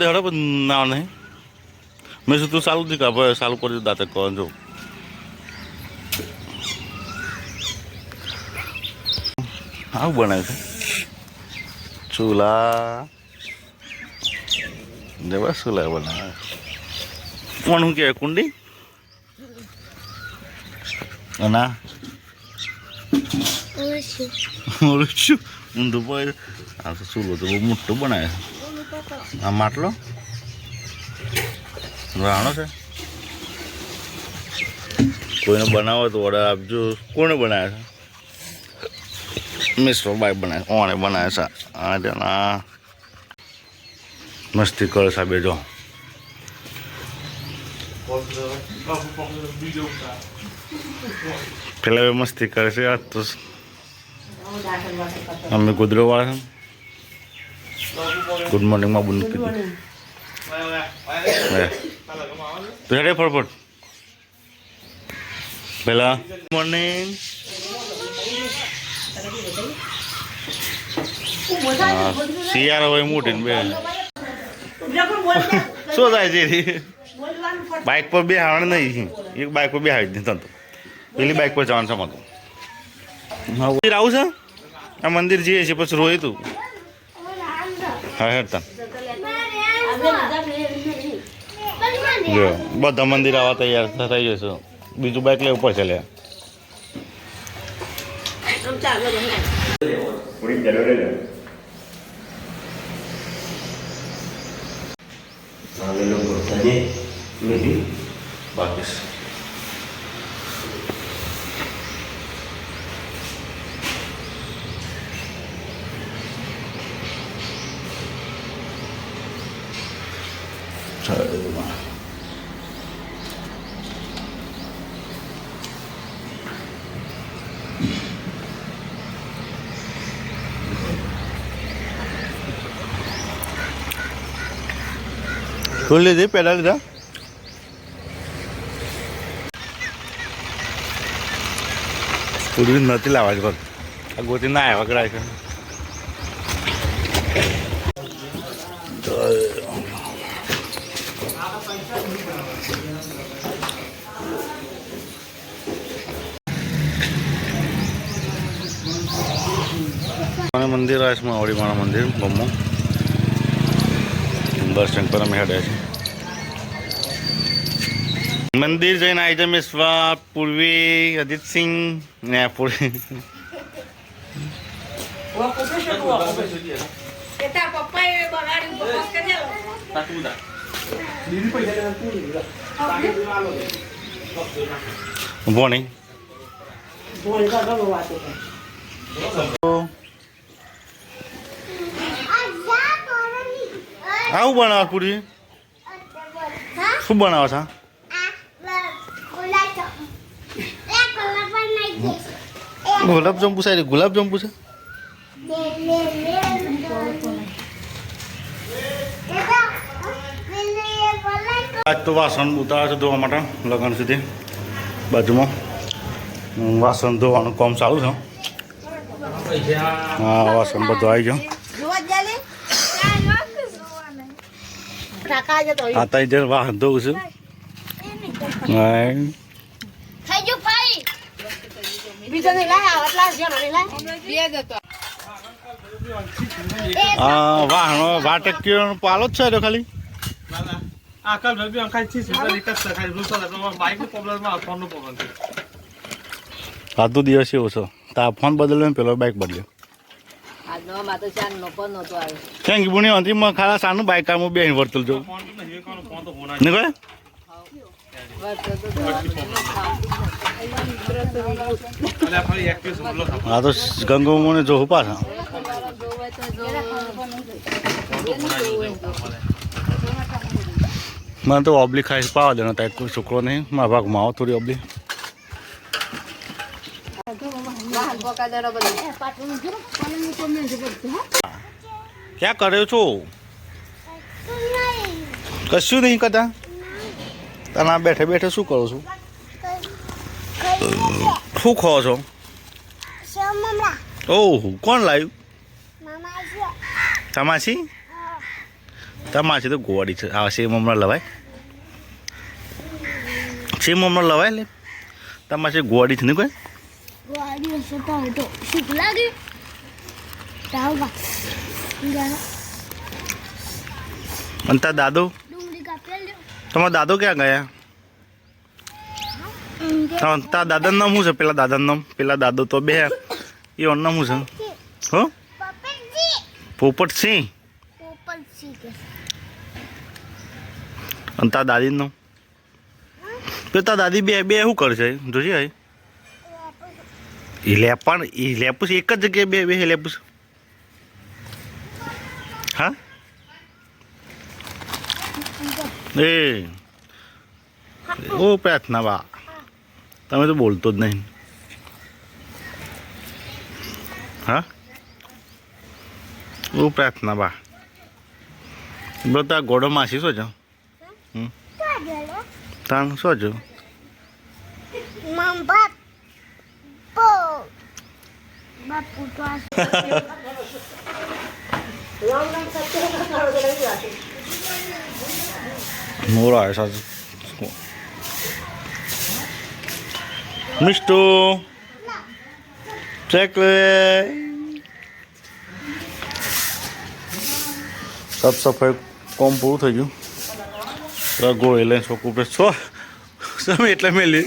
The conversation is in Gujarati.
દેહડો પણ ના નહીં. મેં શું તું ચાલુ થી કાપે ચાલુ કરી દાંતે કહો જો. આવું બનાવે છે. ચૂલા. દેવા ચૂલા બનાવે. કોણ શું કહેવાય કુંડી ના ઓળખ્યું ઊંધું પડે. આ તો ચૂલો તો બહુ મોટો બનાવે છે. આ માટલો રાણો છે? કોઈને બનાવો તો ઓર્ડર આપજો. કોને બનાવે છે? મિશ્રો બાઈક બનાવે ઓણે બનાવે છે. આ તેના મસ્તી કરે સાહેબ જો. પેલા મસ્તી કરે છે. આ તો અમે ગોદરો વાળા છે ગુડ મોર્નિંગમાં બુન કીધું. તો હેડે ફટફટ પેલા મોર્નિંગ શિયાળો હોય મોટી બે શું થાય છે બાઇક પર બે હાણ નહીં. એક બાઇક પર બે હાવી નહીં તો પેલી બાઇક પર જવાનું છે માતું મંદિર આવું છે? આ મંદિર જઈએ છીએ પછી રોય તું. હા હેડતા જો બધા મંદિર આવા તૈયાર થઈ જશે. બીજું બાઇક લેવું પડશે લે. બાકી શું લીધી પેડા લીધા પૂરી નથી લાવવા જ બસ આ ગોતી ના મારા મંદિર આવે છે, માવડી માણા મંદિર બમ્મો દર્શન પર અમે હેડ્યા છે. મંદિર જઈને જાય મિશ્વા પૂર્વી, અજીતસિંહ, ને પૂર્વી. તાર આવું બનાવો પૂરી? શું બનાવો છો? ગુલાબ જાંબુ સારી ગુલાબ જાંબુ છે? આજ તો વાસણ ઉતારે છે ધોવા માટે, લગ્ન સુધી, બાજુમાં. વાસણ ધોવાનું કામ ચાલુ છે. હા, વાસણ બધું આવી ગયો જોવા જ જાલે ટાકા જ તો આ તઈ જણ વાહન ધોવું છું. હા. થઈ ગયું ભાઈ બીજો ને લાયા આટલા જણો ને લાય બે જ હતો આ વાહનો વાટકીઓ પાલો જ છે તો ખાલી આકાલ ભાઈ અંકાલથી સીધા નીકળ શકાય રૂસો બાઇક નો પ્રોબ્લેમમાં ફોન નો પ્રોબ્લેમ છે. આજનો દિવસ એવો છો. તા ફોન બદલ્યો ને પેલો બાઇક બદલ્યો. આજનો માં તો ચાર નો પણ નહોતો આવ્યો. કેમ કે બુણી અંતિમમાં ખાલા સાનું બાઈક કામ બે વર્તુલ જો કરવાનો ફોન તો ગંગો મને જોવું પાછા. જોવે મને તો ઓબલી ખાઈ પાવા દેનો તાઈ કોઈ છોકરો નહીં. મારા ભાગમાં આવો થોડી ઓબલી ક્યાં કર્યો છો? કશું નહીં કરતા તને બેઠે બેઠે શું કરો છો? શું ખો છો? ઓહ કોણ લાવ્યું તમાશી તમાસી તો ગોવાડી છે. આ સેમ હમણાં લવાય? સેમ હમણાં લવાય લે? તમાસી ગોવાડી છે ને કોઈ? ગોળી હશે તો હવે તો શીખ લાગે તાવ અને તાર દાદો? ડુંગળી કાપી તમારા દાદો ક્યાં ગયા? તા દાદાનું નામ શું છે? પેલા દાદાનું નામ. પેલા દાદો તો બે. એ ઓન નામ શું છે? હો? પોપટસિંહ. અને તાર દાદીનું તો તાર દાદી બે બે શું કરશે? જોજે આઈ. એ લેપણ એ લેપુસ એક જ જગ્યાએ બે બે લેપુસ? હા? એ. ઓ પ્રાર્થના બા. તમે તો બોલતો જ નહીં. હા? ઓ પ્રાર્થના બા. બધા ગોડો માસી શું છો? તાણ શું છો? બાપુ તો આ મોરો આવે સાચું મિસ્ટુ ચેક સાફ સફાઈ કોમ પૂરું થઈ ગયું ગોળી લઈને છોકરું છો તમે એટલે મેલી